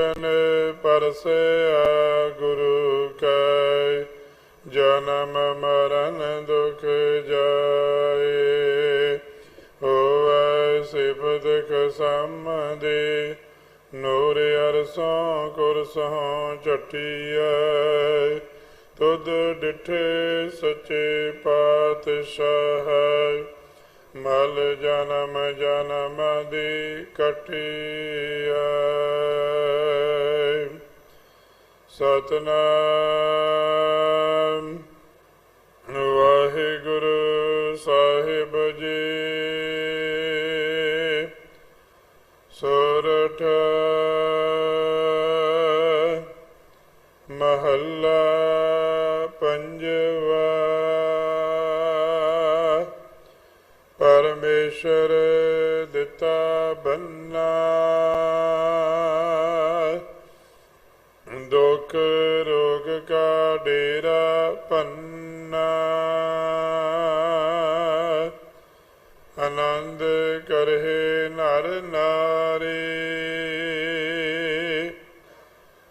ਨੇ ਪਰਸਿਆ ਗੁਰੂ ਕੈ, ਜਨਮ ਮਰਨ ਦੁਖ ਜਾਏ। ਹੋਵੈ ਸਿਫਤ ਖਸਮਦੇ ਨੂਰ ਅਰਸੋਂ ਕੁਰਸੋਂ ਚਟਿਐ ਤੁਧ ਡਿਠੇ ਸੱਚੇ ਪਾਤਸ਼ਾਹ, ਮਲ ਜਨਮ ਜਨਮ ਦੀ ਕਟਿਐ ਸਤਨਾਮ। ਵਾਹਿਗੁਰੂ ਸਾਹਿਬ ਜੀ। ਸੋਰਠ ਮਹੱਲਾ ਪੰਜਵਾ। ਪਰਮੇਸ਼ਰ ਦਿੱਤਾ ਬੰਨਾ। ਡੇਰਾ ਪੰਨਾ। ਆਨੰਦ ਕਰਹਿ ਨਰ ਨਾਰੀ।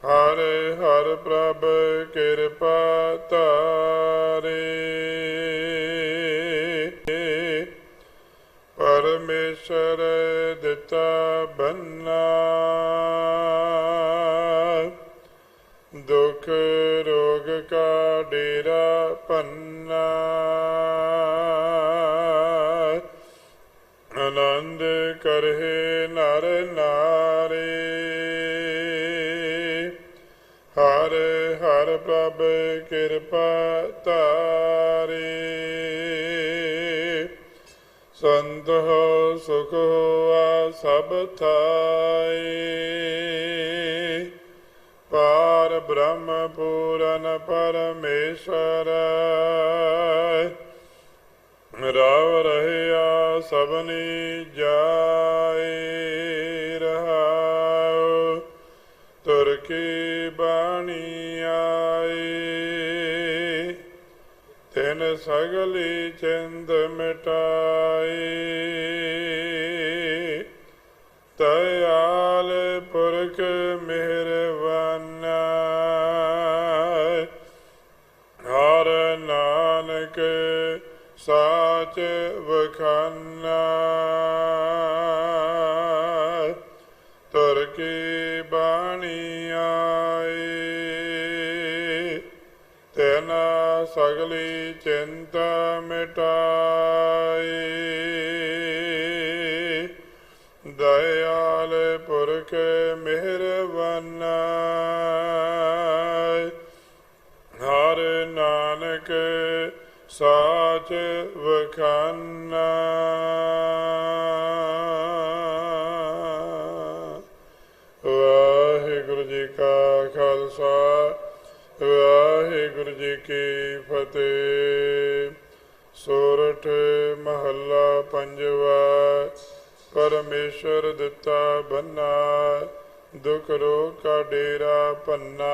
ਹਰ ਹਰ ਪ੍ਰਭ ਕਿਰਪਾ ਤਾਰੇ ਪਰਮੇਸ਼ਰ ਦਿੱਤਾ ਬੰਨਾ। ਦੁਖ ਰੋਗ ਡੇਰਾ ਪੰਨਾ। ਆਨੰਦ ਕਰਹਿ ਨਰ ਨਾਰੀ। ਹਰ ਹਰ ਪ੍ਰਭ ਕਿਰਪਾ ਤਾਰੇ ਸੰਤ ਹੋ, ਸੁਖ ਹੋਆ ਸਭ ਥਾਈ ਬ੍ਰਹਮ ਪੂਰਨ ਪਰਮੇਸ਼ਰ ਰਾਵ ਰਹਿਆ ਸਭਨੀ ਜਾਏ ਰਹਾਉ ਤੁਰ ਕੀ ਬਾਣੀ ਆਈ ਤਿਨ ਸਗਲੀ ਚਿੰਦ ਮਿਟਾਈ ਦਇਆਲ ਪੁਰਖ ਮਿਹਰਬਾਨਾ ਸਾਚ ਵਖਾਨਾ ਤੁਰ ਕੀ ਬਾਣੀ ਆਈ ਤੈਨਾ ਸਗਲੀ ਚਿੰਤਾ ਮਿਟਾਈ ਦਇਆਲ ਪੁਰਖ ਮਿਹਰਬਾਨਾ ਹਰ ਨਾਨਕ ਸਾਚ ਵਖਾਨਾ। ਵਾਹਿਗੁਰੂ ਜੀ ਕਾ ਖਾਲਸਾ, ਵਾਹਿਗੁਰੂ ਜੀ ਕੀ ਫਤਿਹ। ਸੋਰਠ ਮਹੱਲਾ ਪੰਜਵਾ, ਪਰਮੇਸ਼ਰ ਦਿੱਤਾ ਬੰਨਾ, ਦੁਖ ਰੋਗ ਕਾ ਡੇਰਾ ਪੰਨਾ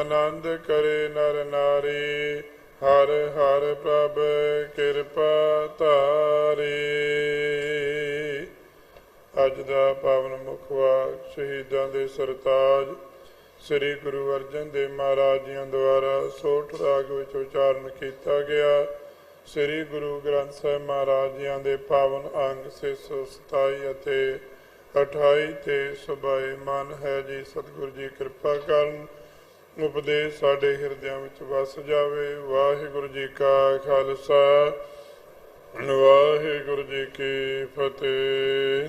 ਆਨੰਦ ਕਰੇ ਨਰ ਨਾਰੀ ਹਰ ਹਰ ਪ੍ਰਭ ਕਿਰਪਾ ਧਾਰੇ। ਅੱਜ ਦਾ ਪਾਵਨ ਮੁਖਵਾ ਸ਼ਹੀਦਾਂ ਦੇ ਸਰਤਾਜ ਸ੍ਰੀ ਗੁਰੂ ਅਰਜਨ ਦੇਵ ਮਹਾਰਾਜ ਜੀਆਂ ਦੁਆਰਾ ਸੋਠ ਰਾਗ ਵਿੱਚ ਉਚਾਰਨ ਕੀਤਾ ਗਿਆ। ਸ੍ਰੀ ਗੁਰੂ ਗ੍ਰੰਥ ਸਾਹਿਬ ਮਹਾਰਾਜ ਜੀਆਂ ਦੇ ਪਾਵਨ ਅੰਗ 627 ਅਤੇ 28 ਤੇ ਸੁਭਾਏ ਮਨ ਹੈ ਜੀ, ਸਤਿਗੁਰੂ ਜੀ ਕਿਰਪਾ ਕਰਨ। ਉਪਦੇਸ਼ ਸਾਡੇ ਹਿਰਦਿਆਂ ਵਿੱਚ ਵਸ ਜਾਵੇ। ਵਾਹਿਗੁਰੂ ਜੀ ਕਾ ਖਾਲਸਾ। ਵਾਹਿਗੁਰੂ ਜੀ ਕੀ ਫਤਿਹ।